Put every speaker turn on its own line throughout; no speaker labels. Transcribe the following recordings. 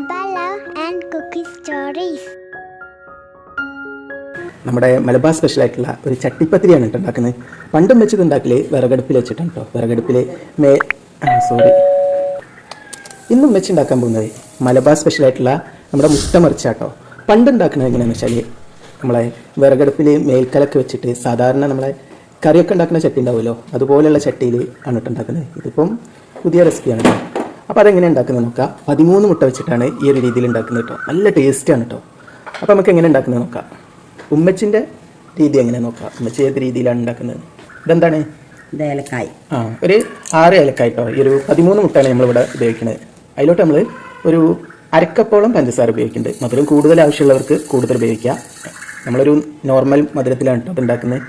Cookie Stories.
നമ്മുടെ മലബാർ സ്പെഷ്യലായിട്ടുള്ള ഒരു ചട്ടിപ്പത്തിരിയാണ് കേട്ടോ ഉണ്ടാക്കുന്നത്. പണ്ടും വെച്ചത് ഉണ്ടാക്കൽ വിറകടുപ്പിൽ വെച്ചിട്ടാണ് കേട്ടോ. വിറകടുപ്പിൽ മേ സോറി ഇന്നും വെച്ച് ഉണ്ടാക്കാൻ പോകുന്നത് മലബാർ സ്പെഷ്യൽ ആയിട്ടുള്ള നമ്മുടെ മുട്ട മറിച്ചാട്ടോ പണ്ട് ഉണ്ടാക്കുന്നത് എങ്ങനെയാണെന്ന് വെച്ചാൽ നമ്മളെ വിറകടുപ്പിൽ മേൽക്കലൊക്കെ വെച്ചിട്ട് സാധാരണ നമ്മളെ കറിയൊക്കെ ഉണ്ടാക്കുന്ന ചട്ടി ഉണ്ടാവുമല്ലോ. അതുപോലെയുള്ള ചട്ടിയിൽ ആണ് ഇട്ടുണ്ടാക്കുന്നത് ഇതിപ്പം പുതിയ റെസിപ്പിയാണ് കേട്ടോ. അപ്പോൾ അതെങ്ങനെ ഉണ്ടാക്കുന്നത് നോക്കാം. പതിമൂന്ന് മുട്ട വെച്ചിട്ടാണ് ഈ ഒരു രീതിയിൽ ഉണ്ടാക്കുന്നത് കേട്ടോ നല്ല ടേസ്റ്റാണ് കേട്ടോ അപ്പോൾ നമുക്ക് എങ്ങനെ ഉണ്ടാക്കുന്നത് നോക്കാം. ഉമ്മച്ചിന്റെ രീതി എങ്ങനെ നോക്കാം. ഉമ്മച്ചി ഏത് രീതിയിലാണ് ഉണ്ടാക്കുന്നത്? ഇതെന്താണ്?
ഇത് ഏലക്കായ്.
ആ ഒരു ആറ് ഏലക്കായ കേട്ടോ ഈ ഒരു പതിമൂന്ന് മുട്ടയാണ് നമ്മളിവിടെ ഉപയോഗിക്കുന്നത് അതിലോട്ട് നമ്മൾ ഒരു അരക്കപ്പോളം പഞ്ചസാര ഉപയോഗിക്കുന്നുണ്ട്. മധുരം കൂടുതൽ ആവശ്യമുള്ളവർക്ക് കൂടുതൽ ഉപയോഗിക്കാം. നമ്മളൊരു നോർമൽ മധുരത്തിലാണ് കേട്ടോ അത് ഉണ്ടാക്കുന്നത്.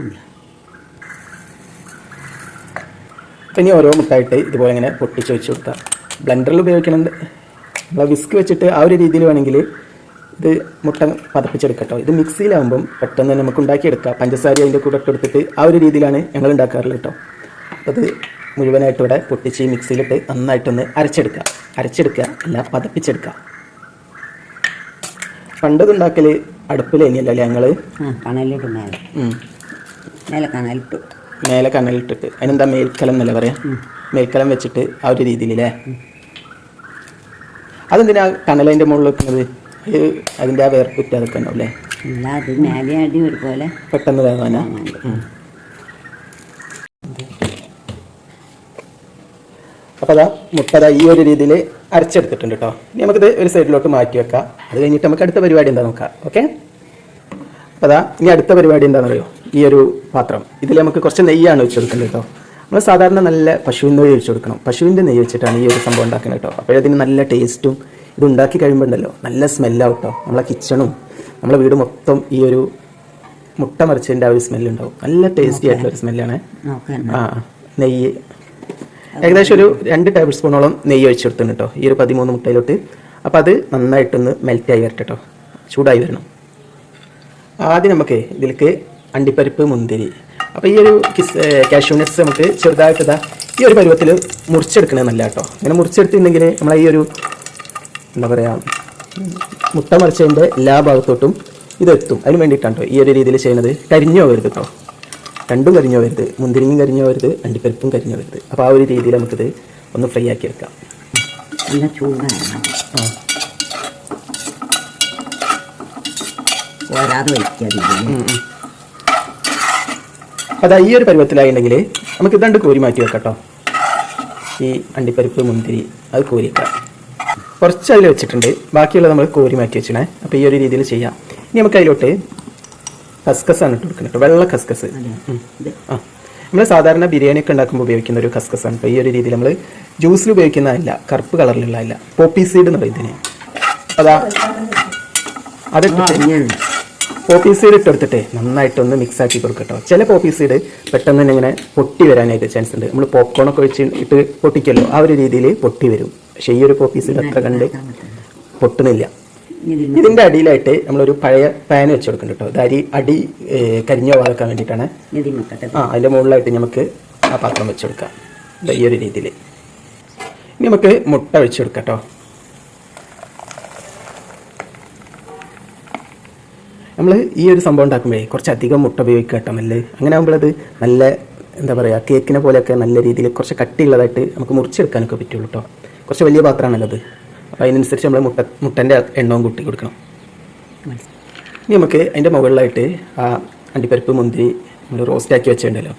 ഇനി ഓരോ മുട്ടായിട്ട് ഇതുപോലെ ഇങ്ങനെ പൊട്ടിച്ച് വെച്ച് കൊടുക്കാം. ബ്ലെൻഡറിൽ ഉപയോഗിക്കുന്നുണ്ട് നമ്മൾ വിസ്ക് വെച്ചിട്ട് ആ ഒരു രീതിയിൽ വേണമെങ്കിൽ ഇത് മുട്ട പതപ്പിച്ചെടുക്കട്ടോ. ഇത് മിക്സിയിലാകുമ്പം പെട്ടെന്ന് തന്നെ നമുക്ക് ഉണ്ടാക്കിയെടുക്കാം. പഞ്ചസാര അതിന്റെ കൂടെ ഇട്ടെടുത്തിട്ട് ആ ഒരു രീതിയിലാണ് ഞങ്ങൾ ഉണ്ടാക്കാറുള്ളത് കേട്ടോ. അത് മുഴുവനായിട്ട് ഇവിടെ പൊട്ടിച്ച് മിക്സിയിലിട്ട് നന്നായിട്ടൊന്ന് അരച്ചെടുക്കുക. അരച്ചെടുക്കുക അല്ല പതപ്പിച്ചെടുക്കുക. പണ്ടത് ഉണ്ടാക്കൽ അടുപ്പിൽ അല്ലേ ഞങ്ങൾ
മേലെ.
കനലിട്ടിട്ട് അതിനെന്താ മേൽക്കലം എന്നല്ലേ പറയാം? മേൽക്കലം വെച്ചിട്ട് ആ ഒരു രീതിയിലല്ലേ അതെന്തിനാ കനലതിന്റെ മുകളിൽ വെക്കുന്നത്? അത് അതിന്റെ ആ വേർപ്പുറ്റ് അതൊക്കെ ഉണ്ടാവും അല്ലേ
അല്ല അത് മേലെ അടി ഒരുപോലെ.
പെട്ടെന്ന് വേവാനാ? അപ്പോൾ അതാ മുട്ടത ഈ ഒരു രീതിയിൽ അരച്ചെടുത്തിട്ടുണ്ട് കേട്ടോ ഇനി നമുക്കിത് ഒരു സൈഡിലോട്ട് മാറ്റി വെക്കാം. അത് കഴിഞ്ഞിട്ട് നമുക്ക് അടുത്ത പരിപാടി എന്താ നോക്കാം. ഓക്കെ? അപ്പോൾ അതാ ഇനി അടുത്ത പരിപാടി എന്താണെന്നറിയോ? ഈ ഒരു പാത്രം. ഇതിൽ നമുക്ക് കുറച്ച് നെയ്യാണ് വെച്ചെടുക്കുന്നത് കേട്ടോ നമ്മൾ സാധാരണ നല്ല പശുവിൻ നെയ്യ് ഒഴിച്ചു കൊടുക്കണം. പശുവിന്റെ നെയ്യ് വെച്ചിട്ടാണ് ഈ ഒരു സംഭവം ഉണ്ടാക്കുന്നത് കേട്ടോ. അപ്പോഴതിന് നല്ല ടേസ്റ്റും ഇത് ഉണ്ടാക്കി കഴിയുമ്പോൾ ഉണ്ടല്ലോ നല്ല സ്മെല്ലാവും കേട്ടോ. നമ്മളെ കിച്ചണും നമ്മളെ വീട് മൊത്തം ഈ ഒരു മുട്ട മറിച്ചതിന്റെ ആ ഒരു സ്മെല്ലുണ്ടാവും. നല്ല ടേസ്റ്റി ആയിട്ടുള്ള ഒരു സ്മെല്ലാണ്. ആ നെയ്യ്. ഏകദേശം ഒരു രണ്ട് ടേബിൾ സ്പൂണോളം നെയ്യ് ഒഴിച്ചു കൊടുത്തിട്ടുണ്ട് കേട്ടോ. ഈ ഒരു പതിമൂന്ന് മുട്ടയിലോട്ട്. അപ്പോൾ അത് നന്നായിട്ടൊന്ന് മെൽറ്റായി വരട്ടെ കേട്ടോ. ചൂടായി വരണം. ആദ്യം നമുക്ക് ഇതിലേക്ക് അണ്ടിപ്പരിപ്പ് മുന്തിരി അപ്പോൾ ഈ ഒരു കിസ് കാഷ്യൂ നട്ട്സ് നമുക്ക് ചെറുതായിട്ട് ഈ ഒരു പരുവത്തിൽ മുറിച്ചെടുക്കണേ നല്ല കേട്ടോ ഇങ്ങനെ മുറിച്ചെടുത്തിട്ടുണ്ടെങ്കിൽ നമ്മളെ ഈ ഒരു എന്താ പറയുക മുട്ട മറിച്ചതിന്റെ എല്ലാ ഭാഗത്തോട്ടും ഇതെത്തും. അതിന് വേണ്ടിയിട്ടാണ് ഈ ഒരു രീതിയിൽ ചെയ്യുന്നത് കരിഞ്ഞു പോകരുത് കേട്ടോ രണ്ടും കരിഞ്ഞു പോകരുത് മുന്തിരിങ്ങയും കരിഞ്ഞു പോകരുത് അണ്ടിപ്പരിപ്പും കരിഞ്ഞു പോകരുത് അപ്പോൾ ആ ഒരു രീതിയിൽ നമുക്കിത് ഒന്ന് ഫ്രൈ ആക്കി എടുക്കാം.
നല്ല ചൂടാണ്. പോരാതെ
അതാ ഈ ഒരു പരുവത്തിലായിട്ടുണ്ടെങ്കിൽ നമുക്ക് ഇതണ്ട് കോരി മാറ്റി വെക്കാം കേട്ടോ ഈ അണ്ടിപ്പരിപ്പ് മുന്തിരി അത് കോരി വെക്കാം കുറച്ച് അതിൽ വെച്ചിട്ടുണ്ട്. ബാക്കിയുള്ളത് നമ്മൾ കോരി മാറ്റി വെച്ചിടേ അപ്പോൾ ഈ ഒരു രീതിയിൽ ചെയ്യാം. ഇനി നമുക്ക് അതിലോട്ട് കസ്കസ് ആണ് ഇട്ട് കൊടുക്കുന്നത് കേട്ടോ. വെള്ള കസ്കസ്. ആ. നമ്മൾ സാധാരണ ബിരിയാണി ഒക്കെ ഉണ്ടാക്കുമ്പോൾ ഉപയോഗിക്കുന്ന ഒരു കസ്കസ് ആണ് ഇപ്പോൾ ഈ ഒരു രീതിയിൽ നമ്മൾ ജ്യൂസിൽ ഉപയോഗിക്കുന്നതല്ല കറുപ്പ് കളറിലുള്ള അല്ല. പോപ്പി സീഡ് എന്ന് പറയുന്നതിന് അതാ. അതിട്ടിട്ട് പോപ്പി സീഡ് ഇട്ടെടുത്തിട്ട് നന്നായിട്ടൊന്ന് മിക്സ് ആക്കി കൊടുക്കട്ടോ. ചില പോപ്പി സീഡ് പെട്ടെന്ന് തന്നെ ഇങ്ങനെ പൊട്ടി വരാനായിട്ട് ചാൻസ് ഉണ്ട്. നമ്മൾ പോപ്കോൺ ഒക്കെ വെച്ച് ഇട്ട് പൊട്ടിക്കല്ലോ ആ ഒരു രീതിയിൽ പൊട്ടി വരും. പക്ഷേ ഈ ഒരു പോപ്പി സീഡ് അത്ര കണ്ട് പൊട്ടുന്നില്ല.
ഇതിന്റെ
ഇതിന്റെ അടിയിലായിട്ട് നമ്മളൊരു പഴയ പാൻ വെച്ച് കൊടുക്കുന്നുണ്ട് കേട്ടോ ഇത് അരി അടി കരിഞ്ഞ വാക്കാൻ വേണ്ടിയിട്ടാണ്. ആ അതിന്റെ മുകളിലായിട്ട് നമുക്ക് ആ പാത്രം വെച്ച് കൊടുക്കാം. ഈ ഒരു രീതിയിൽ. ഇനി നമുക്ക് മുട്ട വെച്ച് കൊടുക്കാം കേട്ടോ നമ്മൾ ഈ ഒരു സംഭവം ഉണ്ടാക്കുമ്പോഴേ കുറച്ചധികം മുട്ട ഉപയോഗിക്കുക കേട്ടോ നല്ല. അങ്ങനെ ആകുമ്പോഴത് നല്ല എന്താ പറയുക കേക്കിനെ പോലെയൊക്കെ നല്ല രീതിയിൽ കുറച്ച് കട്ടിയുള്ളതായിട്ട് നമുക്ക് മുറിച്ചെടുക്കാനൊക്കെ പറ്റുള്ളൂ കേട്ടോ. കുറച്ച് വലിയ പാത്രമാണല്ലോ അത്. അപ്പോൾ അതിനനുസരിച്ച് നമ്മൾ മുട്ട മുട്ടന്റെ എണ്ണവും കൂട്ടി കൊടുക്കണം. ഇനി നമുക്ക് അതിന്റെ മുകളിലായിട്ട് ആ അണ്ടിപ്പരിപ്പ് മുന്തിരി നമ്മൾ റോസ്റ്റ് ആക്കി വെച്ചിട്ടുണ്ടല്ലോ.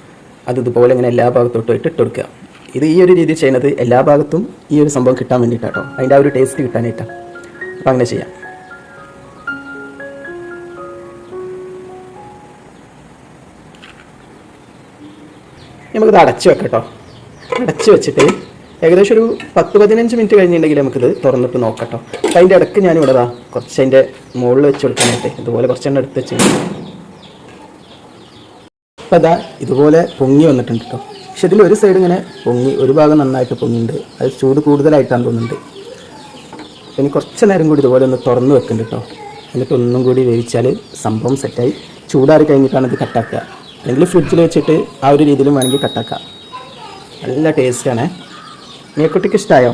അത് ഇതുപോലെ ഇങ്ങനെ എല്ലാ ഭാഗത്തോട്ടും ഇട്ട് കൊടുക്കുക. ഇത് ഈ ഒരു രീതിയിൽ ചെയ്യുന്നത് എല്ലാ ഭാഗത്തും ഈ ഒരു സംഭവം കിട്ടാൻ വേണ്ടിയിട്ടാട്ടോ. അതിന്റെ ആ ഒരു ടേസ്റ്റ് കിട്ടാനായിട്ടാണ് അപ്പോൾ അങ്ങനെ ചെയ്യാം. നമുക്കിത് അടച്ച് വെക്കട്ടോ. കേട്ടോ അടച്ച് വെച്ചിട്ട് ഏകദേശം ഒരു പത്ത് പതിനഞ്ച് മിനിറ്റ് കഴിഞ്ഞിട്ടുണ്ടെങ്കിൽ നമുക്കിത് തുറന്നിട്ട് നോക്കട്ടോ. കേട്ടോ അപ്പം അതിന്റെ ഇടയ്ക്ക് ഞാനിവിടെ ഇതാ കുറച്ച് അതിന്റെ മുകളിൽ വെച്ച് കൊടുക്കാനായിട്ട് ഇതുപോലെ കുറച്ചെണ്ണം എടുത്ത് വെച്ച് അപ്പം അതാ ഇതുപോലെ പൊങ്ങി വന്നിട്ടുണ്ട് കേട്ടോ പക്ഷെ ഇതിൽ ഒരു സൈഡ് ഇങ്ങനെ പൊങ്ങി ഒരു ഭാഗം നന്നായിട്ട് പൊങ്ങിയിട്ടുണ്ട്. അത് ചൂട് കൂടുതലായിട്ടാണ് തോന്നുന്നുണ്ട്. ഇനി കുറച്ച് നേരം കൂടി ഇതുപോലെ ഒന്ന് തുറന്ന് വെക്കുന്നുണ്ട് കേട്ടോ എന്നിട്ട് ഒന്നും കൂടി വേവിച്ചാൽ സംഭവം സെറ്റായി ചൂടാറി കഴിഞ്ഞിട്ടാണ് ഇത് കട്ടാക്കുക അല്ലെങ്കിൽ ഫ്രിഡ്ജിൽ വെച്ചിട്ട് ആ ഒരു രീതിയിലും വേണമെങ്കിൽ കട്ടാക്കാം നല്ല ടേസ്റ്റാണ് മീക്കുട്ടിക്ക് ഇഷ്ടമായോ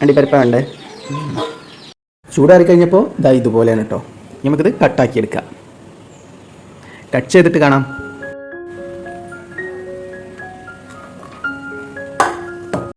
അണ്ടിപ്പരിപ്പ വേണ്ടേ. ചൂടാറി കഴിഞ്ഞപ്പോൾ ഇതാ ഇതുപോലെയാണ് കേട്ടോ നമുക്കിത് കട്ടാക്കിയെടുക്കാം കട്ട് ചെയ്തിട്ട് കാണാം.